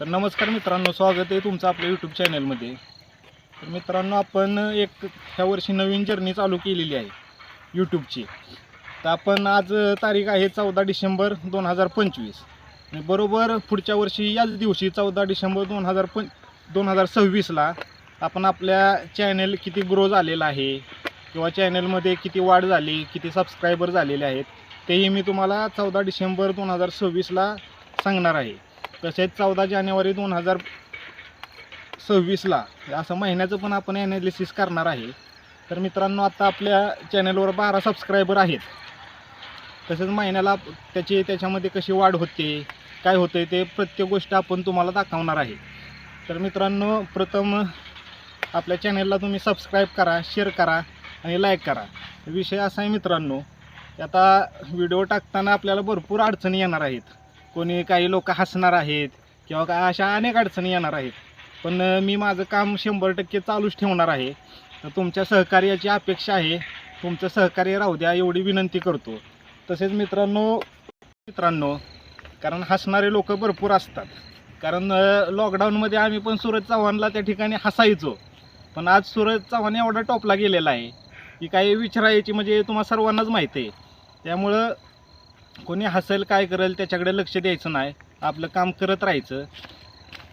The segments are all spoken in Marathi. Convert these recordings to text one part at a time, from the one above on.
तर नमस्कार मित्रांनो स्वागत आहे तुमचं आपल्या यूट्यूब चॅनलमध्ये तर मित्रांनो आपण एक ह्या वर्षी नवीन जर्नी चालू केलेली आहे यूट्यूबची तर आपण आज तारीख आहे चौदा डिसेंबर दोन हजार पंचवीस. आणि बरोबर पुढच्या वर्षी याच दिवशी चौदा डिसेंबर दोन हजार पं दोन हजार सव्वीसला आपण आपल्या चॅनल किती ग्रो झालेला आहे किंवा चॅनलमध्ये किती वाढ झाली किती सबस्क्रायबर झालेले आहेत तेही मी तुम्हाला चौदा डिसेंबर दोन हजार सव्वीसला सांगणार आहे. तसेच चौदा जानेवारी दोन हजार सव्वीसला असं महिन्याचं पण आपण ॲनालिसिस करणार आहे. तर मित्रांनो आता आपल्या चॅनलवर बारा सबस्क्रायबर आहेत. तसेच महिन्याला त्याची त्याच्यामध्ये कशी वाढ होते काय होते ते प्रत्येक गोष्ट आपण तुम्हाला दाखवणार आहे. तर मित्रांनो प्रथम आपल्या चॅनलला तुम्ही सबस्क्राईब करा शेअर करा आणि लाईक करा. विषय असा आहे मित्रांनो आता व्हिडिओ टाकताना आपल्याला भरपूर अडचणी येणार आहेत. कोणी काही लोक हसणार आहेत किंवा काय अशा अनेक अडचणी येणार आहेत. पण मी माझं काम शंभर टक्के चालूच ठेवणार आहे. तर तुमच्या सहकार्याची अपेक्षा आहे. तुमचं सहकार्य राहू द्या एवढी विनंती करतो. तसेच मित्रांनो मित्रांनो कारण हसणारे लोक भरपूर असतात. कारण लॉकडाऊनमध्ये आम्ही पण सूरज चव्हाणला त्या ठिकाणी हसायचो. पण आज सूरज चव्हाण एवढा टॉपला गेलेला आहे की काही विचारायची म्हणजे तुम्हा सर्वांनाच माहिती आहे. त्यामुळं कोणी हसेल काय करेल त्याच्याकडे लक्ष द्यायचं नाही. आपलं काम करत राहायचं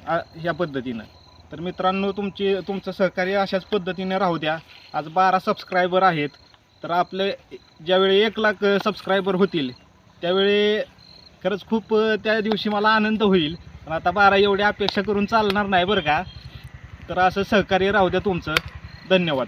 आ- ह्या पद्धतीनं. तर मित्रांनो तुमची तुमचं सहकार्य अशाच पद्धतीने राहू द्या. आज बारा सबस्क्रायबर आहेत. तर आपले ज्यावेळी एक लाख सबस्क्रायबर होतील त्यावेळी खरंच खूप अ, त्या दिवशी मला आनंद होईल. पण आता बारा एवढी अपेक्षा करून चालणार नाही बरं का. तर असं सहकार्य राहू द्या तुमचं. धन्यवाद.